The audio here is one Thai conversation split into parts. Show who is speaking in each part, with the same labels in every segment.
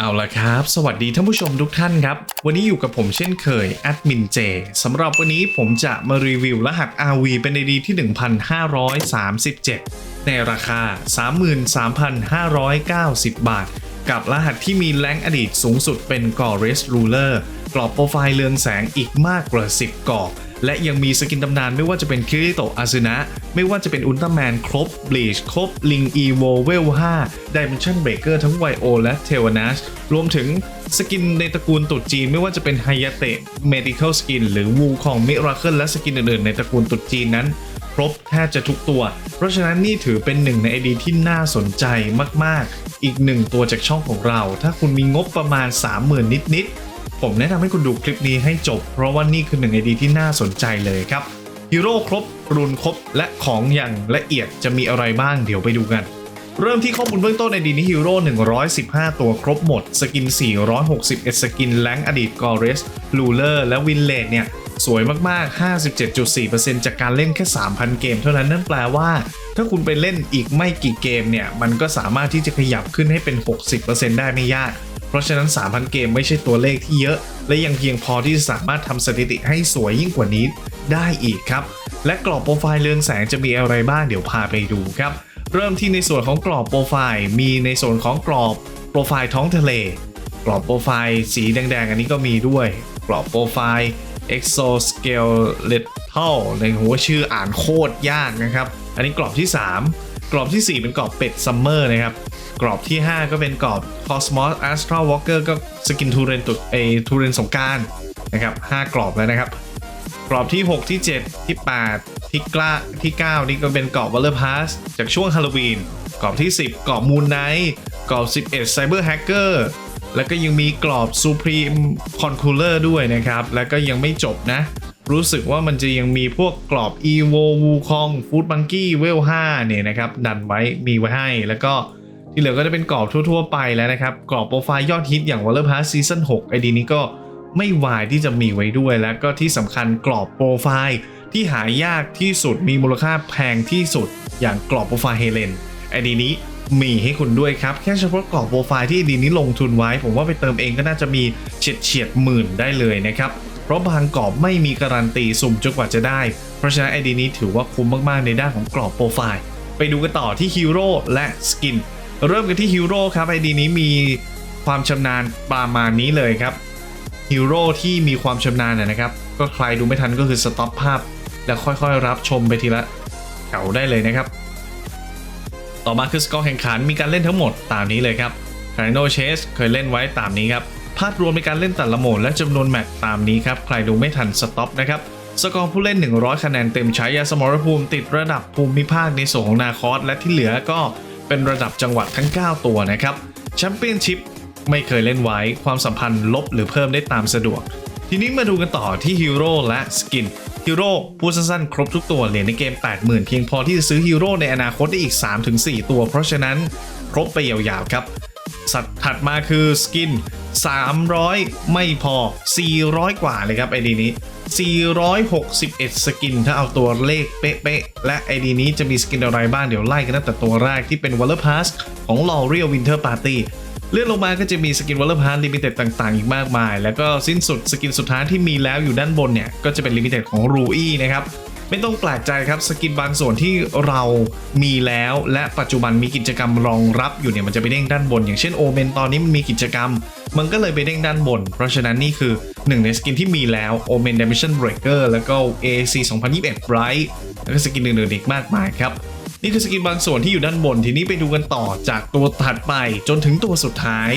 Speaker 1: เอาละครับ สวัสดีท่านผู้ชมทุกท่านครับ วันนี้อยู่กับผมเช่นเคยแอดมินเจสำหรับวันนี้ผมจะมารีวิวรหัส RV เป็น ID ที่ 1,537 ในราคา 33,590 บาท กับรหัสที่มีแรงอดีตสูงสุดเป็นกอเรสรูเลอร์กรอบโปรไฟล์เรืองแสงอีกมากกว่า 10กรอบ และยังมีสกินตำนานไม่ว่าจะเป็นคิริโตะอาซึนะ ไม่ว่าจะเป็นอุลตร้าแมนครบบลีชครบลิงอีโวเวล5 Dimension Breaker ทั้งไวโอและเทวนาชรวมถึงสกินในตระกูลตรุษจีน ไม่ว่าจะเป็นไฮยาเตะ Medical Skin หรือวูของมิราเคิลและสกินอื่นๆในตระกูลตรุษจีนนั้นครบแทบจะทุกตัว เพราะฉะนั้นนี่ถือเป็นหนึ่งในไอดีที่น่าสนใจมากๆ อีกหนึ่งตัวจากช่องของเรา ถ้าคุณมีงบประมาณ 30,000 นิดๆ ผมแนะนำให้คุณดูคลิปนี้ให้จบ เพราะว่านี่คือหนึ่งไอดีที่น่าสนใจเลยครับฮีโร่ครบรุนครบและของอย่างละเอียดจะมีอะไรบ้างเดี๋ยวไปดูกัน เริ่มที่ข้อมูลเบื้องต้นในดีนี้ฮีโร่ 115 ตัวครบหมด สกิน 461 สกินแรงอดีตกอเรสลูเลอร์และวินเลดเนี่ย สวยมาก ๆ 57.4%จากการเล่นแค่ 3,000 เกมเท่านั้นนั่นแปลว่า ถ้าคุณไปเล่นอีกไม่กี่เกมเนี่ย มันก็สามารถที่จะขยับขึ้นให้เป็น 60%ได้ไม่ยาก เพราะฉะนั้น 3,000 เกมไม่ใช่ตัวเลขที่เยอะ และยังเพียงพอที่จะสามารถทำสถิติให้สวยยิ่งกว่านี้ได้อีกครับ และกรอบโปรไฟล์เรืองแสงจะมีอะไรบ้างเดี๋ยวพาไปดูครับ เริ่มที่ในส่วนของกรอบโปรไฟล์มีในส่วนของกรอบโปรไฟล์ท้องทะเล กรอบโปรไฟล์สีแดงๆ อันนี้ก็มีด้วย กรอบโปรไฟล์ exoskeletal ในหัวชื่ออ่านโคตรยากนะครับ อันนี้กรอบที่ 3 กรอบที่ 4 เป็นกรอบเป็ดซัมเมอร์นะครับ กรอบที่ 5 ก็เป็นกรอบ Cosmos Astral Walker ก็สกินทูเรนตุดเอทูเรนสงกรารนะครับ5กรอบแล้วนะครับ กรอบที่ 6 ที่ 7 ที่ 8 ที่กล้าที่ 9 นี่ก็เป็นกรอบ Waller Pass จากช่วงฮาโลวีนกรอบที่ 10 กรอบ Moon Knight กรอบ 11 Cyber Hacker แล้วก็ยังมีกรอบ Supreme Controller ด้วยนะครับ แล้วก็ยังไม่จบนะ รู้สึกว่ามันจะยังมีพวกกรอบ Evo Wukong Food Monkey w e l 5เนี่ยนะครับดันไว้มีไว้ให้ แล้วก็ที่เหลือก็จะเป็นกรอบทั่ว ๆ ไปแล้วนะครับ กรอบโปรไฟล์ยอดฮิตอย่าง Waller Pass Season 6 ID นี้ก็ไม่วายที่จะมีไว้ด้วยแล้วก็ที่สำคัญกรอบโปรไฟล์ที่หายากที่สุดมีมูลค่าแพงที่สุดอย่างกรอบโปรไฟล์เฮเลนไอดีนี้มีให้คุณด้วยครับ แค่เฉพาะกรอบโปรไฟล์ที่ไอดีนี้ลงทุนไว้ ผมว่าไปเติมเองก็น่าจะมีเฉียดเฉียดหมื่นได้เลยนะครับ เพราะบางกรอบไม่มีการันตีสุ่มจนกว่าจะได้ เพราะฉะนั้นไอดีนี้ถือว่าคุ้มมากๆในด้านของกรอบโปรไฟล์ ไปดูกันต่อที่ฮีโร่และสกิน เริ่มกันที่ฮีโร่ครับไอดีนี้มีความชำนาญประมาณนี้เลยครับฮีโร่ที่มีความชำนาญนะนะครับ ก็ใครดูไม่ทันก็คือสต็อปภาพ แล้วค่อยๆ รับชมไปทีละแถวได้เลยนะครับ ต่อมาคือสกอร์แข่งขันมีการเล่นทั้งหมดตามนี้เลยครับ c a r i n o Chase เคยเล่นไว้ตามนี้ครับ ภาพรวมในการเล่นแต่ละโหมดและจำนวนแมตช์ตามนี้ครับ ใครดูไม่ทันสต็อปนะครับ สกอร์ผู้เล่น 100 คะแนนเต็มใช้ยาสมรภูมิติดระดับภูมิภาคในส่วนของนาคอสและที่เหลือก็เป็นระดับจังหวัดทั้ง 9 ตัวนะครับแชมเปี้ยนชิพไม่เคยเล่นไว้ความสัมพันธ์ลบหรือเพิ่มได้ตามสะดวก ทีนี้มาดูกันต่อที่ฮีโร่และสกินฮีโร่พูดสั้นๆ ครบทุกตัวเหรียญในเกม 80,000 เพียงพอที่จะซื้อฮีโร่ในอนาคตได้อีก 3-4 ตัว เพราะฉะนั้นครบไปยาวๆครับสัตว์ถัดมาคือสกิน 300 ไม่พอ 400 กว่าเลยครับไอดีนี้ 461 สกิน ถ้าเอาตัวเลขเป๊ะๆ และไอดีนี้จะมีสกินอะไรบ้าง เดี๋ยวไล่กันตั้งแต่ตัวแรกที่เป็น Waller Pass ของ L'Oreal Winter Party เลื่อนลงมาก็จะมีสกิน Waller Pass Limited ต่างๆ อีกมากมาย แล้วก็สิ้นสุดสกินสุดท้ายที่มีแล้วอยู่ด้านบนเนี่ย ก็จะเป็น Limited ของ Rui นะครับ ไม่ต้องแปลกใจครับสกินบางส่วนที่เรามีแล้วและปัจจุบันมีกิจกรรมรองรับอยู่เนี่ยมันจะไปเด้งด้านบน อย่างเช่นโอเมนตอนนี้มันมีกิจกรรม มันก็เลยไปเด้งด้านบน เพราะฉะนั้นนี่คือหนึ่งในสกินที่มีแล้ว Omen Dimension Breaker แล้วก็ AC 2021 Bright แล้วก็สกินอื่นๆอีกมากมายครับนี่คือสกินบางส่วนที่อยู่ด้านบน ทีนี้ไปดูกันต่อจากตัวถัดไปจนถึงตัวสุดท้าย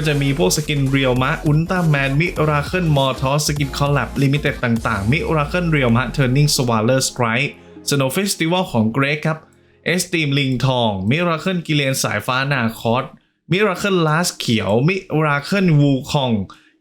Speaker 1: ก็จะมีพวกสกินเรียลมะอุลตร้าแมนมิราเคิลมอร์ทอสสกินคอลแลบลิมิเต็ดต่างๆ มิราเคิลเรียลมะเทอร์นิ่งสวาเลอร์สไตร์สโนว์เฟสติวัลของเกรกครับเอสตีมลิงทอง มิราเคิลกิเลนสายฟ้านาคอสมิราเคิลลาสเขียว มิราเคิลวูคอง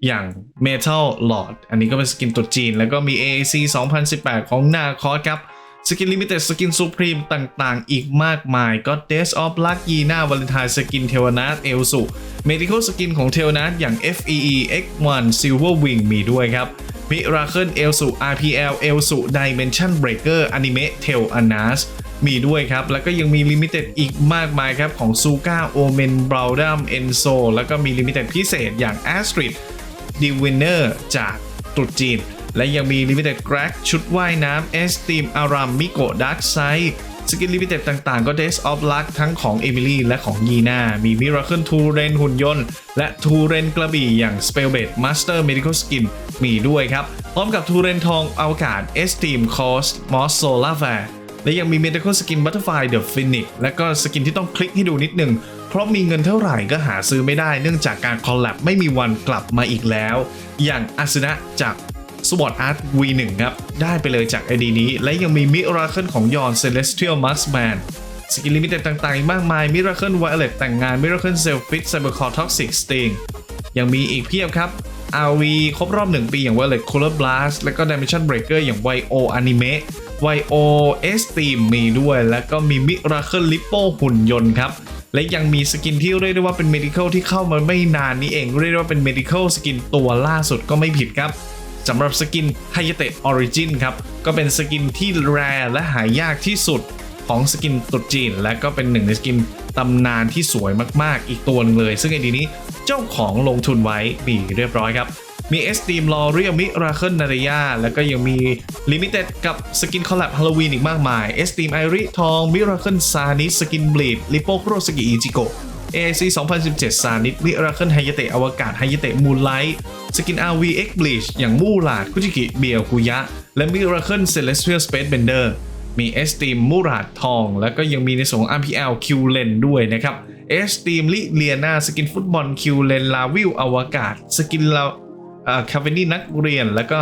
Speaker 1: อย่าง Metal Lord อันนี้ก็เป็นสกินตัวจีน แล้วก็มี AAC 2018 ของนาคอสครับ สกินลิมิเต็ดสกินซูพรีมต่างๆ อีกมากมายก็ Death of Lucky หน้าวาเลนไทน์สกินเทวนาทเอลสุ Medical สกินของเทวนาทอย่าง FEE X1 Silver Wing มีด้วยครับ Miracle เอลสุ RPL เอลสุ Dimension Breaker Anime Tail Anas มีด้วยครับ แล้วก็ยังมีลิมิเต็ดอีกมากมายครับ ของซูก้าโอเมนบราวดัมเอนโซแล้วก็มีลิมิเต็ดพิเศษอย่าง a s t r i d ดีวินเนอร์จากตรุษจีน และยังมีลิมิเต็ดแกรกชุดว่ายน้ำเอสตีมอารัมมิโกดักไซสกินลิมิเต็ดต่างๆ ก็ Days of Luck ทั้งของเอมิลี่และของยีน่า มี Miracle ทูเรนหุ่นยนต์ และทูเรนกระบี่อย่าง Spellbait Master Medical Skin มีด้วยครับ พร้อมกับทูเรนทองอวกาศ Esteem Cost Moss Solar Fair และยังมี Medical Skin Butterfly The Phoenix และก็สกินที่ต้องคลิกให้ดูนิดหนึ่งเพราะมีเงินเท่าไหร่ก็หาซื้อไม่ได้ เนื่องจากการคอลแลบไม่มีวันกลับมาอีกแล้ว อย่างอาสนะจาก สวอตอาร์ต V1 ครับ ได้ไปเลยจากไอดีนี้ และยังมีมิราเคิลของยอน Celestial Marksman สกินลิมิเต็ดต่างๆ มากมายมิราเคิลไวเลตแต่งงานมิราเคิลเซลฟิตไซเบอร์คอร์ท็อกซิกสติงยังมีอีกเพียบครับ RV ครบรอบ 1 ปีอย่าง Violet Color Blast และก็ Dimension Breaker อย่าง YO Anime YO Esteem มีด้วย แล้วก็มี Miracle Lippo หุ่นยนต์ครับ และยังมีสกินที่เรียกได้ว่าเป็น Medical ที่เข้ามาไม่นานนี้เอง เรียกได้ว่าเป็น Medical สกินตัวล่าสุดก็ไม่ผิดครับ สำหรับสกินไฮยเตะออริจินครับ ก็เป็นสกินที่แรและหายากที่สุดของสกินตุจีน และก็เป็นหนึ่งในสกินตำนานที่สวยมากๆ อีกตัวหนึงเลย ซึ่งไอดีนี้เจ้าของลงทุนไว้มีเรียบร้อยครับมีเอสตีมลอเรียมิราเคิลนาริยาแล้วก็ยังมีลิมิเต็ดกับสกินคอลแลบฮาโลวีนอีกมากมายเอสตีมไอริทองมิราเคิลซานิสกินบลีดลิโปโครสกิอิจิโก AIC 2017 ซานิมิราเคิลไฮยเตะอวกาศไฮยเตะมูนไลท์สกิน RV X Bleach อย่างมู่หลาดคุจิกิเบียวกุยะ และมิราเคิลเซเลสเทียลสเปซเบนเดอร์มีเอสตีมมูราดทอง แล้วก็ยังมีในส่วนของ RPL คิวเลนด้วยนะครับเอสตีมลิเลียนาสกินฟุตบอลคิวเลนลาวิวอวกาศ สกินลาคาเฟนี่นักเรียน แล้วก็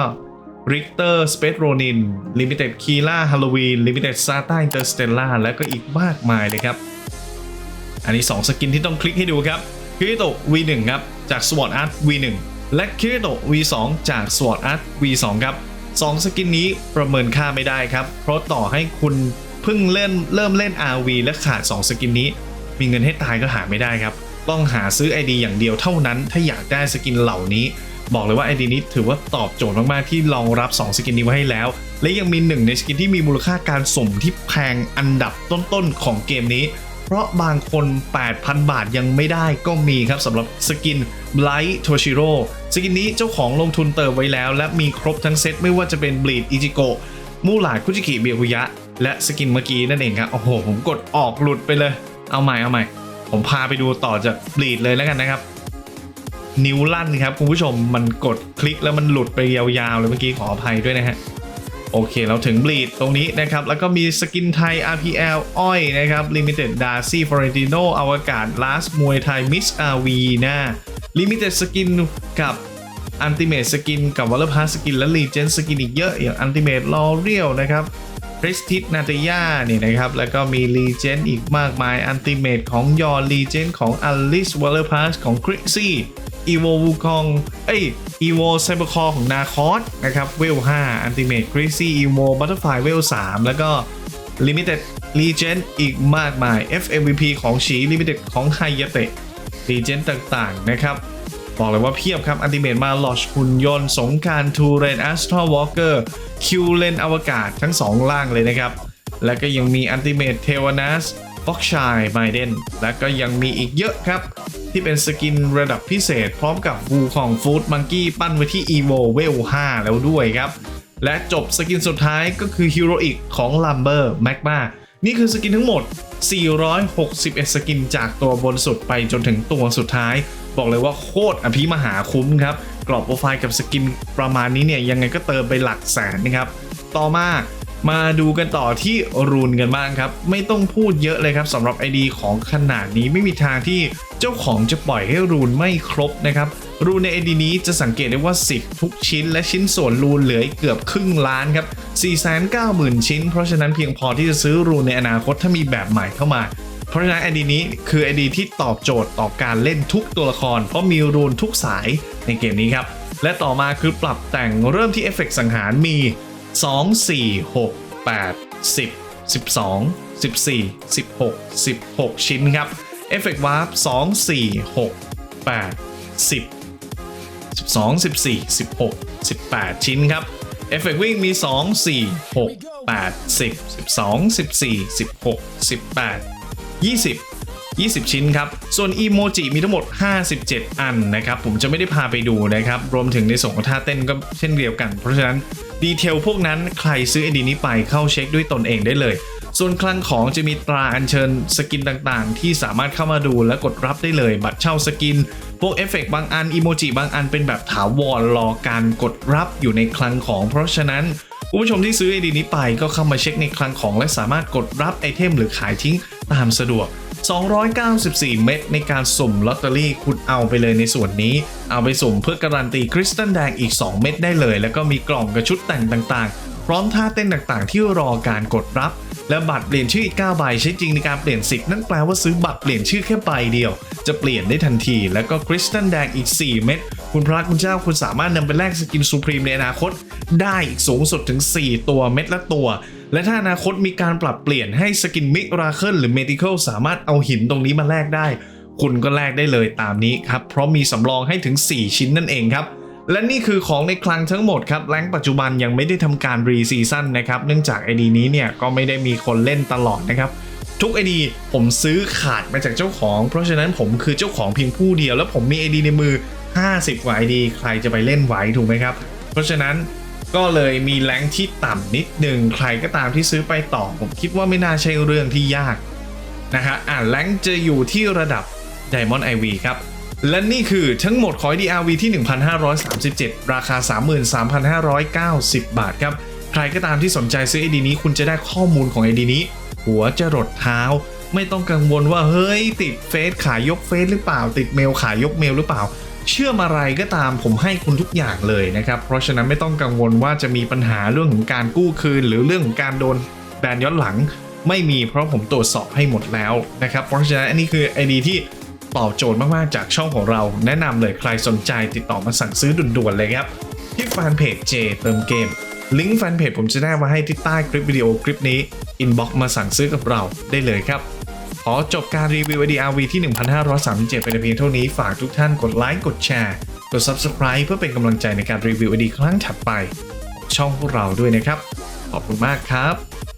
Speaker 1: ริกเตอร์สเปซโรนินลิมิเต็ดคีล่าฮาโลวีนลิมิเต็ดซาต้าอินเตอร์สเตลล่าแล้วก็อีกมากมายเลยครับ อันนี้ 2 สกินที่ต้องคลิกให้ดูครับคิริโต V1 ครับ จาก Sword Art V1 และคิริโต V2 จาก Sword Art V2 ครับ2สกินนี้ประเมินค่าไม่ได้ครับ เพราะต่อให้คุณเพิ่งเล่นเริ่มเล่น RV และขาด 2 สกินนี้ มีเงินให้ตายก็หาไม่ได้ครับ ต้องหาซื้อ ID อย่างเดียวเท่านั้น ถ้าอยากได้สกินเหล่านี้ บอกเลยว่า ID นี้ถือว่าตอบโจทย์มาก ๆ ที่รองรับ 2 สกินนี้ไว้ให้แล้ว และยังมีหนึ่งในสกินที่มีมูลค่าการสุ่มที่แพงอันดับต้น ๆ ของเกมนี้ เพราะบางคน 8,000 บาทยังไม่ได้ก็มีครับสำหรับสกิน Blight Toshiro สกินนี้เจ้าของลงทุนเติมไว้แล้ว และมีครบทั้งเซตไม่ว่าจะเป็น Bleed Ichigo มูหลาคุจิกิเบียกุยะ และสกินเมื่อกี้นั่นเองครับ โอ้โห ผมกดออกหลุดไปเลย เอาใหม่เอาใหม่ ผมพาไปดูต่อจาก Bleed เลยแล้วกันนะครับ นิ้วลั่นครับคุณผู้ชมมันกดคลิกแล้วมันหลุดไปยาวๆเลยเมื่อกี้ขออภัยด้วยนะฮะ โอเค เราถึงบลีดตรงนี้นะครับ แล้วก็มีสกินไทย RPL อ้อยนะครับ Limited Darcy Florentino อวกาศ Last มวยไทย Miss RV นาลิมิเต็ดสกินกับอันติเมทสกินกับวอลเลอร์พาสกินและลีเจนสกินอีกเยอะอย่างอันติเมทลอเรียลนะครับคริสติสนาตยาเนี่ยนะครับ แล้วก็มีลีเจนอีกมากมายอันติเมทของยอลีเจนของอลิสวอลเลอร์พาสของคริซี่ อีโววูคองเอ้ยอีโวไซเบอร์คอของนาคอสนะครับเวล5อันติเมตกริซี่อีโวบัตเตอร์ฟลายเวล3แล้วก็ Limited Legend อีกมากมาย FMVP ของฉีลิมิเต็ดของไฮยเตะ Legend ต่างๆ นะครับ บอกเลยว่าเพียบครับอันติเมตมาลอชคุณยนต์ สงการทูเรนแอสทรวอลเกอร์คิวเลนอวกาศทั้ง 2 ล่างเลยนะครับ และก็ยังมีอันติเมตเทวานัส ฟอกชายไมเดนและก็ยังมีอีกเยอะครับ ที่เป็นสกินระดับพิเศษ พร้อมกับวูของฟูดมังกี้ปั้นไว้ที่ EVO เวล5แล้วด้วยครับ และจบสกินสุดท้ายก็คือ Heroic ของ Lumber Magma นี่คือสกินทั้งหมด 461 สกินจากตัวบนสุดไปจนถึงตัวสุดท้าย บอกเลยว่าโคตรอภิมหาคุ้มครับ กรอบโปรไฟล์กับสกินประมาณนี้เนี่ยยังไงก็เติมไปหลักแสนนะครับ ต่อมา มาดูกันต่อที่รูนกันบ้างครับ ไม่ต้องพูดเยอะเลยครับสำหรับ ID ของขนาดนี้ไม่มีทางที่เจ้าของจะปล่อยให้รูนไม่ครบนะครับ รูนใน ID นี้จะสังเกตได้ว่า 10 ทุกชิ้น และชิ้นส่วนรูนเหลือเกือบครึ่งล้านครับ490,000 ชิ้น เพราะฉะนั้นเพียงพอที่จะซื้อรูนในอนาคตถ้ามีแบบใหม่เข้ามาเพราะฉะนั้น ID นี้คือ ID ที่ตอบโจทย์ต่อการเล่นทุกตัวละคร เพราะมีรูนทุกสายในเกมนี้ครับ และต่อมาคือปรับแต่งเริ่มที่เอฟเฟกต์สังหารมี 2 4 6 8 10 12 14 16 16 ชิ้นครับเอฟเฟกต์วาร์ป2 4 6 8 10 12 14 16 18 ชิ้นครับเอฟเฟกต์วิ่งมี 2 4 6 8 10 12 14 16 18 20 20 ชิ้นครับ ส่วนอีโมจิมีทั้งหมด 57 อันนะครับ ผมจะไม่ได้พาไปดูนะครับ รวมถึงในส่วนของท่าเต้นก็เช่นเดียวกัน เพราะฉะนั้น ดีเทลพวกนั้นใครซื้อไอดีนี้ไปเข้าเช็คด้วยตนเองได้เลย ส่วนคลังของจะมีตราอัญเชิญสกินต่างๆ ที่สามารถเข้ามาดูและกดรับได้เลยบัตรเช่าสกิน พวกเอฟเฟกต์บางอัน อีโมจิบางอันเป็นแบบถาวรรอการกดรับอยู่ในคลังของ เพราะฉะนั้นคุณผู้ชมที่ซื้อไอดีนี้ไปก็เข้ามาเช็คในคลังของและสามารถกดรับไอเทมหรือขายทิ้งตามสะดวก 294 เม็ดในการสุ่มลอตเตอรี่คุณเอาไปเลยในส่วนนี้ เอาไปสุ่มเพื่อการันตีคริสตัลแดงอีก 2 เม็ดได้เลย แล้วก็มีกล่องกระชุดแต่งต่างๆ พร้อมท่าเต้นต่างๆ ที่รอการกดรับ และบัตรเปลี่ยนชื่ออีก9ใบใช้จริงในการเปลี่ยนสิทธิ์นั่นแปลว่าซื้อบัตรเปลี่ยนชื่อแค่ใบเดียว จะเปลี่ยนได้ทันที แล้วก็คริสตัลแดงอีก 4 เม็ดคุณพระคุณเจ้าคุณสามารถนำไปแลกสกินซูพรีมในอนาคต ได้อีกสูงสุดถึง 4 ตัวเม็ดละตัว และถ้าอนาคตมีการปรับเปลี่ยนให้สกินมิราเคิลหรือเมดิค a ลสามารถเอาหินตรงนี้มาแลกได้ คุณก็แลกได้เลยตามนี้ครับ เพราะมีสำรองให้ถึง 4 ชิ้นนั่นเองครับ และนี่คือของในคลังทั้งหมดครับแรงปัจจุบันยังไม่ได้ทำการรีซีซั่นนะครับ เนื่องจาก ID นี้เนี่ยก็ไม่ได้มีคนเล่นตลอดนะครับทุก ID ผมซื้อขาดมาจากเจ้าของ เพราะฉะนั้นผมคือเจ้าของเพียงผู้เดียว แล้วผมมี ID ในมือ 50 กว่า ID ใครจะไปเล่นไหวถูกไหมครับ เพราะฉะนั้น ก็เลยมีแรงที่ต่ำนิดหนึ่งใครก็ตามที่ซื้อไปต่อ ผมคิดว่าไม่น่าใช่เรื่องที่ยากนะฮะอ่าแรงจะอยู่ที่ระดับ Diamond IV ครับ และนี่คือทั้งหมดของ DRV ที่ 1,537 ราคา 33,590 บาทครับ ใครก็ตามที่สนใจซื้อ ID นี้คุณจะได้ข้อมูลของ ID นี้ หัวจะรดเท้าไม่ต้องกังวลว่าเฮ้ยติดเฟซขายยกเฟซหรือเปล่า ติดเมลขายยกเมลหรือเปล่า เชื่อมอะไรก็ตามผมให้คุณทุกอย่างเลยนะครับ เพราะฉะนั้นไม่ต้องกังวลว่าจะมีปัญหาเรื่องของการกู้คืน หรือเรื่องของการโดนแบนย้อนหลัง ไม่มีเพราะผมตรวจสอบให้หมดแล้วนะครับ เพราะฉะนั้นอันนี้คือไอดีที่ตอบโจทย์มากๆจากช่องของเรา แนะนำเลยใครสนใจติดต่อมาสั่งซื้อด่วนๆเลยครับที่แฟนเพจ J เติมเกมลิงก์แฟนเพจผมจะได้มาให้ที่ใต้คลิปวิดีโอคลิปนี้อินบ็อกมาสั่งซื้อกับเราได้เลยครับ ขอจบการรีวิว ADRV ที่ 1,537เป็นเพียงเท่านี้ฝากทุกท่านกดไลค์กดแชร์ กด Subscribe เพื่อเป็นกำลังใจในการรีวิว ID ครั้งถัดไปของช่องพวกเราด้วยนะครับ ขอบคุณมากครับ